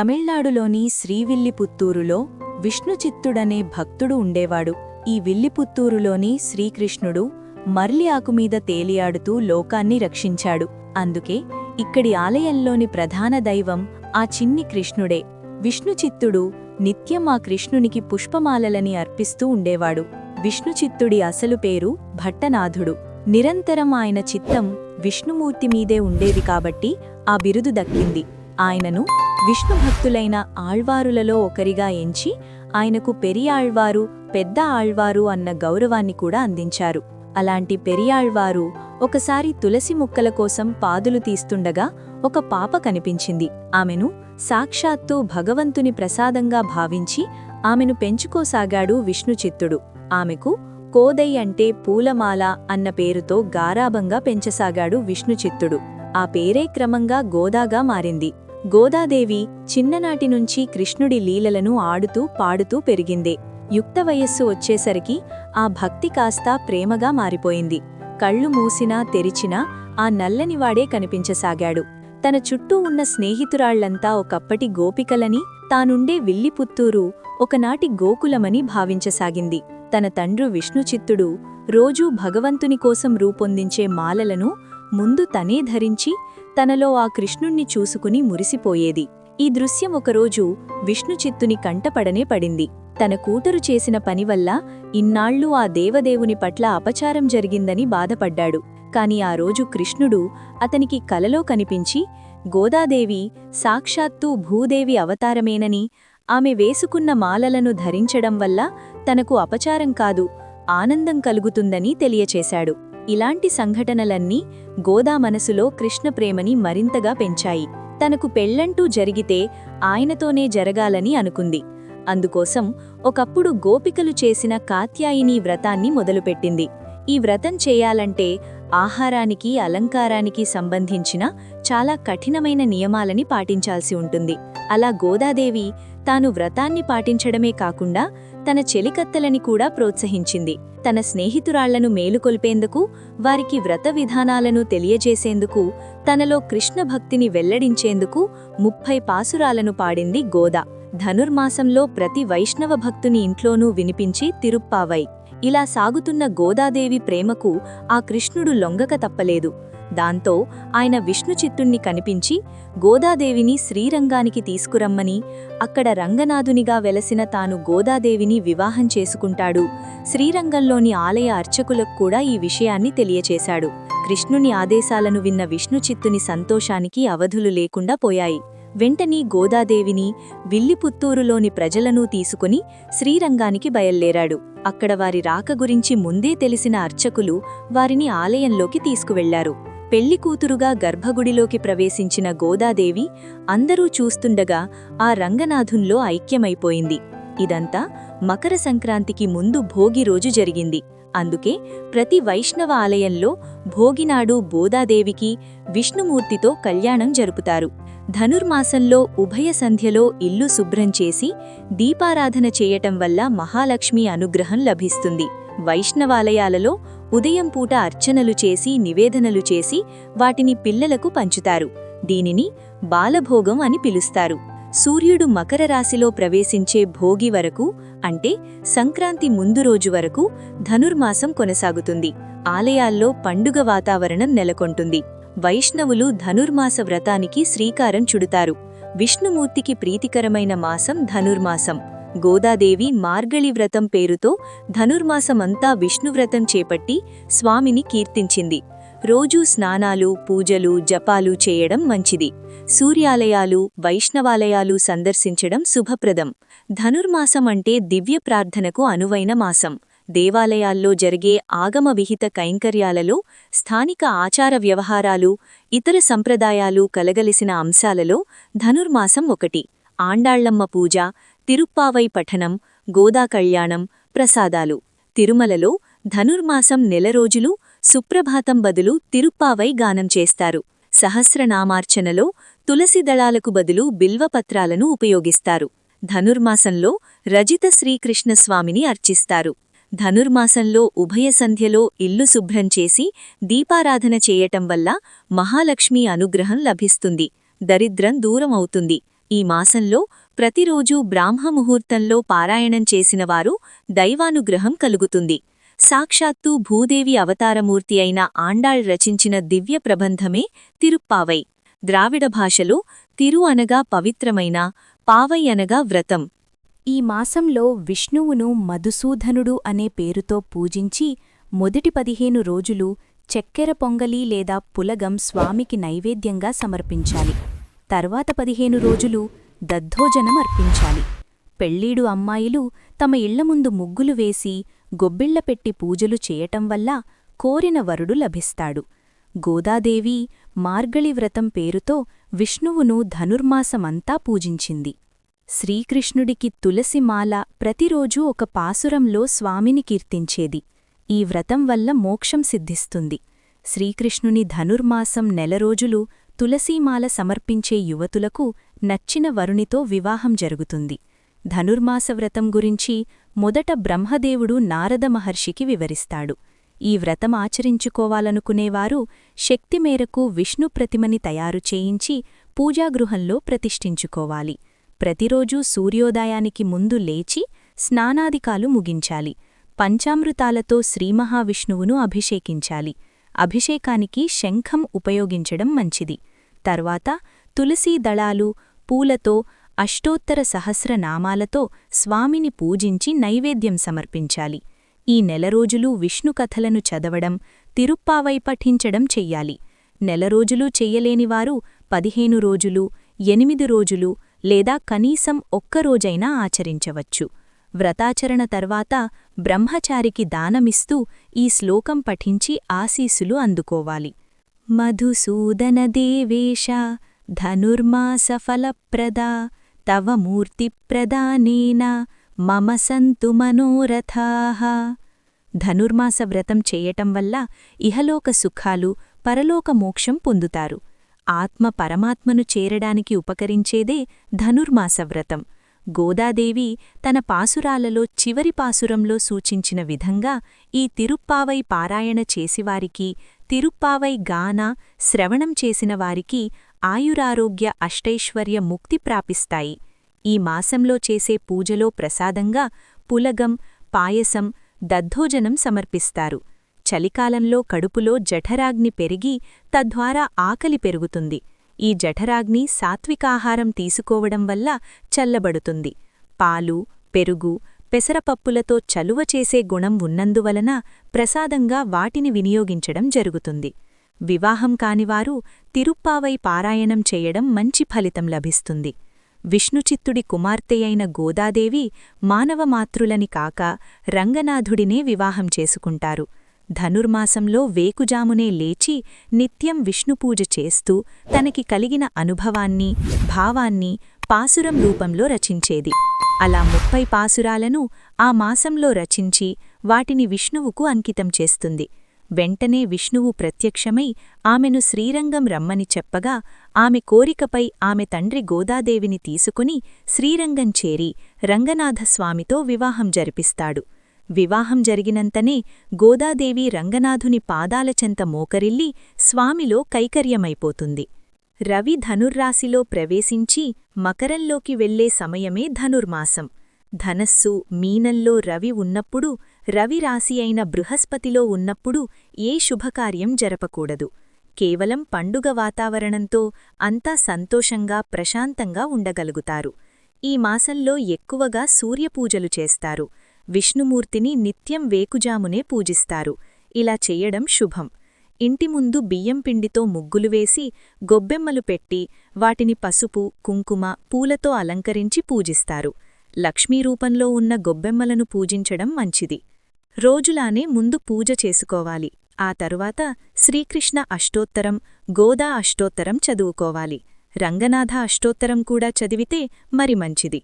తమిళనాడులోని శ్రీవిల్లిపుత్తూరులో విష్ణుచిత్తుడనే భక్తుడు ఉండేవాడు. ఈ విల్లిపుత్తూరులోని శ్రీకృష్ణుడు మర్లి ఆకుమీద తేలియాడుతూ లోకాన్ని రక్షించాడు. అందుకే ఇక్కడి ఆలయంలోని ప్రధాన దైవం ఆ చిన్ని కృష్ణుడే. విష్ణుచిత్తుడు నిత్యం ఆ కృష్ణునికి పుష్పమాలలని అర్పిస్తూ ఉండేవాడు. విష్ణుచిత్తుడి అసలు పేరు భట్టనాథుడు. నిరంతరం ఆయన చిత్తం విష్ణుమూర్తి మీదే ఉండేది కాబట్టి ఆ బిరుదు దక్కింది. ఆయనను విష్ణుభక్తులైన ఆళ్వారులలో ఒకరిగా ఎంచి ఆయనకు పెరియాళ్వారు పెద్ద ఆళ్వారు అన్న గౌరవాన్ని కూడా అందించారు. అలాంటి పెరియాళ్వారు ఒకసారి తులసి ముక్కల కోసం పాదులు తీస్తుండగా ఒక పాప కనిపించింది. ఆమెను సాక్షాత్తు భగవంతుని ప్రసాదంగా భావించి ఆమెను పెంచుకోసాగాడు విష్ణుచిత్తుడు. ఆమెకు కోదై అంటే పూలమాల అన్న పేరుతో గారాభంగా పెంచసాగాడు విష్ణుచిత్తుడు. ఆ పేరే క్రమంగా గోదాగా మారింది. గోదాదేవి చిన్ననాటి నుంచి కృష్ణుడి లీలలను ఆడుతూ పాడుతూ పెరిగిందే. యుక్త వయస్సు వచ్చేసరికి ఆ భక్తి కాస్తా ప్రేమగా మారిపోయింది. కళ్ళు మూసినా తెరిచినా ఆ నల్లనివాడే కనిపించసాగాడు. తన చుట్టూ ఉన్న స్నేహితురాళ్ళంతా ఒకప్పటి గోపికలని తానుండే విల్లిపుత్తూరు ఒకనాటి గోకులమని భావించసాగింది. తన తండ్రు విష్ణుచిత్తుడు రోజూ భగవంతుని కోసం రూపొందించే మాలలను ముందు తనే ధరించి తనలో ఆ కృష్ణుణ్ణి చూసుకుని మురిసిపోయేది. ఈ దృశ్యం ఒకరోజు విష్ణుచిత్తుని కంటపడనే పడింది. తన కూతురు చేసిన పనివల్ల ఇన్నాళ్ళు ఆ దేవదేవుని పట్ల అపచారం జరిగిందని బాధపడ్డాడు. కాని ఆ రోజు కృష్ణుడు అతనికి కలలో కనిపించి గోదాదేవి సాక్షాత్తూ భూదేవి అవతారమేనని ఆమె వేసుకున్న మాలలను ధరించడం వల్ల తనకు అపచారం కాదు ఆనందం కలుగుతుందని తెలియచేశాడు. ఇలాంటి సంఘటనలన్నీ గోదా మనసులో కృష్ణ ప్రేమని మరింతగా పెంచాయి. తనకు పెళ్ళంటూ జరిగితే ఆయనతోనే జరగాలని అనుకుంది. అందుకోసం ఒకప్పుడు గోపికలు చేసిన కాత్యాయిని వ్రతాన్ని మొదలుపెట్టింది. ఈ వ్రతం చేయాలంటే ఆహారానికి అలంకారానికి సంబంధించిన చాలా కఠినమైన నియమాలని పాటించాల్సి ఉంటుంది. అలా గోదాదేవి తాను వ్రతాన్ని పాటించడమే కాకుండా తన చెలికత్తలని కూడా ప్రోత్సహించింది. తన స్నేహితురాళ్ళను మేలుకొల్పేందుకు వారికి వ్రత విధానాలను తెలియజేసేందుకు తనలో కృష్ణ భక్తిని వెల్లడించేందుకు ముప్పై పాసురాలను పాడింది గోదా. ధనుర్మాసంలో ప్రతి వైష్ణవ భక్తుని ఇంట్లోనూ వినిపించి తిరుప్పావై. ఇలా సాగుతున్న గోదాదేవి ప్రేమకు ఆ కృష్ణుడు లొంగక తప్పలేదు. దాంతో ఆయన విష్ణుచిత్తుణ్ణి కనిపించి గోదాదేవిని శ్రీరంగానికి తీసుకురమ్మని అక్కడ రంగనాథునిగా వెలసిన తాను గోదాదేవిని వివాహం చేసుకుంటాడు. శ్రీరంగంలోని ఆలయ అర్చకులకు కూడా ఈ విషయాన్ని తెలియచేశాడు. కృష్ణుని ఆదేశాలను విన్న విష్ణుచిత్తుని సంతోషానికి అవధులు లేకుండా పోయాయి. వెంటనే గోదాదేవిని విల్లిపుత్తూరులోని ప్రజలను తీసుకుని శ్రీరంగానికి బయల్లేరాడు అక్కడ వారి రాక గురించి ముందే తెలిసిన అర్చకులు వారిని ఆలయంలోకి తీసుకువెళ్ళారు. పెళ్ళి కూతురుగా గర్భగుడిలోకి ప్రవేశించిన గోదాదేవి అందరూ చూస్తుండగా ఆ రంగనాథున్లో ఐక్యమైపోయింది. ఇదంతా మకర సంక్రాంతికి ముందు భోగి రోజు జరిగింది. అందుకే ప్రతి వైష్ణవ ఆలయంలో భోగినాడు బోదాదేవికి విష్ణుమూర్తితో కళ్యాణం జరుపుతారు. ధనుర్మాసంలో ఉభయ సంధ్యలో ఇల్లు శుభ్రం చేసి దీపారాధన చేయటం వల్ల మహాలక్ష్మి అనుగ్రహం లభిస్తుంది. వైష్ణవాలయాలలో ఉదయం పూట అర్చనలు చేసి నివేదనలు చేసి వాటిని పిల్లలకు పంచుతారు. దీనిని బాలభోగం అని పిలుస్తారు. సూర్యుడు మకర రాశిలో ప్రవేశించే భోగి వరకు అంటే సంక్రాంతి ముందు రోజు వరకు ధనుర్మాసం కొనసాగుతుంది. ఆలయాల్లో పండుగ వాతావరణం నెలకొంటుంది. వైష్ణవులు ధనుర్మాస వ్రతానికి శ్రీకారం చుడుతారు. విష్ణుమూర్తికి ప్రీతికరమైన మాసం ధనుర్మాసం. గోదాదేవి మార్గళి వ్రతం పేరుతో ధనుర్మాసమంతా విష్ణువ్రతం చేపట్టి స్వామిని కీర్తించింది. రోజూ స్నానాలు పూజలు జపాలు చేయడం మంచిది. సూర్యాలయాలు వైష్ణవాలయాలు సందర్శించడం శుభప్రదం. ధనుర్మాసం అంటే దివ్య ప్రార్థనకు అనువైన మాసం. దేవాలయాల్లో జరిగే ఆగమ విహిత కైంకర్యాలలో స్థానిక ఆచార వ్యవహారాలు ఇతర సంప్రదాయాలు కలగలిసిన అంశాలలో ధనుర్మాసం ఒకటి. ఆండాళ్ళమ్మ పూజ తిరుప్పావై పఠనం గోదా కళ్యాణం ప్రసాదాలు. తిరుమలలో ధనుర్మాసం నెల రోజులు సుప్రభాతం బదులు తిరుప్పావై గానం చేస్తారు. సహస్రనామార్చనలో తులసి దళాలకు బదులు బిల్వపత్రాలను ఉపయోగిస్తారు. ధనుర్మాసంలో రజిత శ్రీకృష్ణస్వామిని అర్చిస్తారు. ధనుర్మాసంలో ఉభయ సంధ్యలో ఇల్లు శుభ్రం చేసి దీపారాధన చేయటం వల్ల మహాలక్ష్మి అనుగ్రహం లభిస్తుంది. దరిద్రం దూరమవుతుంది. ఈ మాసంలో ప్రతిరోజూ బ్రాహ్మముహూర్తంలో పారాయణం చేసినవారు దైవానుగ్రహం కలుగుతుంది. సాక్షాత్తు భూదేవి అవతారమూర్తి అయిన ఆండాళ్ రచించిన దివ్య ప్రబంధమే తిరుప్పావై. ద్రావిడ భాషలో తిరు అనగా పవిత్రమైన పావై అనగా వ్రతం. ఈ మాసంలో విష్ణువును మధుసూధనుడు అనే పేరుతో పూజించి మొదటి పదిహేను రోజులు చక్కెర పొంగలి లేదా పులగం స్వామికి నైవేద్యంగా సమర్పించాలి. తర్వాత పదిహేను రోజులు దద్దోజనం అర్పించాలి. పెళ్ళీడు అమ్మాయిలు తమ ఇళ్ళ ముందు ముగ్గులు వేసి గొబ్బిళ్ళ పెట్టి పూజలు చేయటం వల్ల కోరిన వరుడు లభిస్తాడు. గోదాదేవి మార్గళి వ్రతం పేరుతో విష్ణువును ధనుర్మాసమంతా పూజించింది. శ్రీకృష్ణుడికి తులసిమాల ప్రతిరోజూ ఒక పాసురంలో స్వామిని కీర్తించేది. ఈ వ్రతం వల్ల మోక్షం సిద్ధిస్తుంది. శ్రీకృష్ణుని ధనుర్మాసం నెల రోజులు తులసీమాల సమర్పించే యువతులకు నచ్చిన వరునితో వివాహం జరుగుతుంది. ధనుర్మాసవ్రతం గురించి మొదట బ్రహ్మదేవుడు నారద మహర్షికి వివరిస్తాడు. ఈ వ్రతం ఆచరించుకోవాలనుకునేవారు శక్తి మేరకు విష్ణు ప్రతిమని తయారు చేయించి పూజాగృహంలో ప్రతిష్ఠించుకోవాలి. ప్రతిరోజూ సూర్యోదయానికి ముందు లేచి స్నానాదికాలు ముగించాలి. పంచామృతాలతో శ్రీమహావిష్ణువును అభిషేకించాలి. అభిషేకానికి శంఖం ఉపయోగించడం మంచిది. తర్వాత తులసీ దళాలు పూలతో అష్టోత్తర సహస్రనామాలతో స్వామిని పూజించి నైవేద్యం సమర్పించాలి. ఈ నెల రోజులు విష్ణుకథలను చదవడం తిరుప్పావై పఠించడం చెయ్యాలి. నెల రోజులు చెయ్యలేనివారు పదిహేను రోజులు ఎనిమిది రోజులు లేదా కనీసం ఒక్కరోజైనా ఆచరించవచ్చు. వ్రతాచరణ తర్వాత బ్రహ్మచారికి దానమిస్తూ ఈ శ్లోకం పఠించి ఆశీసులు అందుకోవాలి. మధుసూదనదేవేశ ధనుర్మాసఫలప్రదా తవ మూర్తిప్రదానేన మమ సంతు మనోరథా. ధనుర్మాస వ్రతం చేయటం వల్ల ఇహలోక సుఖాలు పరలోక మోక్షం పొందుతారు. ఆత్మ పరమాత్మను చేరడానికి ఉపకరించేదే ధనుర్మాస వ్రతం. గోదాదేవి తన పాసురాలలో చివరి పాసురంలో సూచించిన విధంగా ఈ తిరుప్పావై పారాయణ చేసివారికి తిరుప్పావై గాన శ్రవణం చేసిన వారికి ఆయురారోగ్య అష్టైశ్వర్య ముక్తి ప్రాపిస్తాయి. ఈ మాసంలో చేసే పూజలో ప్రసాదంగా పులగం పాయసం దద్దోజనం సమర్పిస్తారు. చలికాలంలో కడుపులో జఠరాగ్ని పెరిగి తద్వారా ఆకలి పెరుగుతుంది. ఈ జఠరాగ్ని సాత్వికాహారం తీసుకోవడం వల్ల చల్లబడుతుంది. పాలు పెరుగు పెసరపప్పులతో చలువ చేసే గుణం ఉన్నందువలన ప్రసాదంగా వాటిని వినియోగించడం జరుగుతుంది. వివాహం కానివారు తిరుప్పావై పారాయణం చేయడం మంచి ఫలితం లభిస్తుంది. విష్ణుచిత్తుడి కుమార్తెయైన గోదాదేవి మానవమాతృలని కాక రంగనాథుడినే వివాహం చేసుకుంటారు. ధనుర్మాసంలో వేకుజామునే లేచి నిత్యం విష్ణుపూజ చేస్తూ తనకి కలిగిన అనుభవాన్ని భావాన్ని పాసురం రూపంలో రచించేది. అలా ముప్పై పాసురాలను ఆ మాసంలో రచించి వాటిని విష్ణువుకు అంకితం చేస్తుంది. వెంటనే విష్ణువు ప్రత్యక్షమై ఆమెను శ్రీరంగం రమ్మని చెప్పగా ఆమె కోరికపై ఆమె తండ్రి గోదాదేవిని తీసుకుని శ్రీరంగం చేరి రంగనాథస్వామితో వివాహం జరిపిస్తాడు. వివాహం జరిగినంతనే గోదాదేవి రంగనాథుని పాదాలచెంత మోకరిల్లి స్వామిలో కైకర్యమైపోతుంది. రవి ధనుర్రాశిలో ప్రవేశించి మకరంలోకి వెళ్ళే సమయమే ధనుర్మాసం. ధనస్సు మీనంలో రవి ఉన్నప్పుడు రవి రాశి అయిన బృహస్పతిలో ఉన్నప్పుడు ఏ శుభకార్యం జరపకూడదు. కేవలం పండుగ వాతావరణంతో అంతా సంతోషంగా ప్రశాంతంగా ఉండగలుగుతారు. ఈ మాసంలో ఎక్కువగా సూర్యపూజలు చేస్తారు. విష్ణుమూర్తిని నిత్యం వేకుజామునే పూజిస్తారు. ఇలా చెయ్యడం శుభం. ఇంటి ముందు బియ్యం పిండితో ముగ్గులు వేసి గొబ్బెమ్మలు పెట్టి వాటిని పసుపు కుంకుమ పూలతో అలంకరించి పూజిస్తారు. లక్ష్మీరూపంలో ఉన్న గొబ్బెమ్మలను పూజించడం మంచిది. రోజులానే ముందు పూజ చేసుకోవాలి. ఆ తరువాత శ్రీకృష్ణ అష్టోత్తరం గోదా అష్టోత్తరం చదువుకోవాలి. రంగనాథ అష్టోత్తరం కూడా చదివితే మరి మంచిది.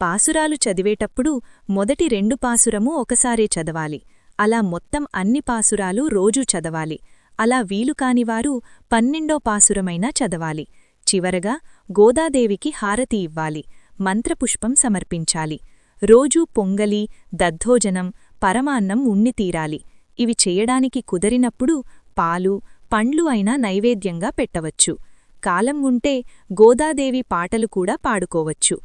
పాసురాలు చదివేటప్పుడు మొదటి రెండు పాసురము ఒకసారే చదవాలి. అలా మొత్తం అన్ని పాసురాలు రోజూ చదవాలి. అలా వీలుకానివారు పన్నెండో పాసురమైనా చదవాలి. చివరగా గోదాదేవికి హారతి ఇవ్వాలి. మంత్రపుష్పం సమర్పించాలి. రోజూ పొంగలి దద్దోజనం పరమాన్నం ఉన్నితీరాలి ఇవి చేయడానికి కుదరినప్పుడు పాలు పండ్లు అయినా నైవేద్యంగా పెట్టవచ్చు. కాలం ఉంటే గోదాదేవి పాటలు కూడా పాడుకోవచ్చు.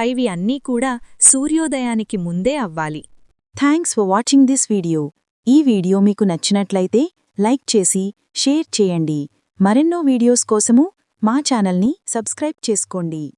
పైవి అన్నీ కూడా సూర్యోదయానికి ముందే అవ్వాలి. Thanks for watching this video ఈ వీడియో మీకు నచ్చినట్లయితే లైక్ చేసి షేర్ చేయండి. మరెన్నో వీడియోస్ కోసము మా ఛానల్ని సబ్స్క్రైబ్ చేసుకోండి.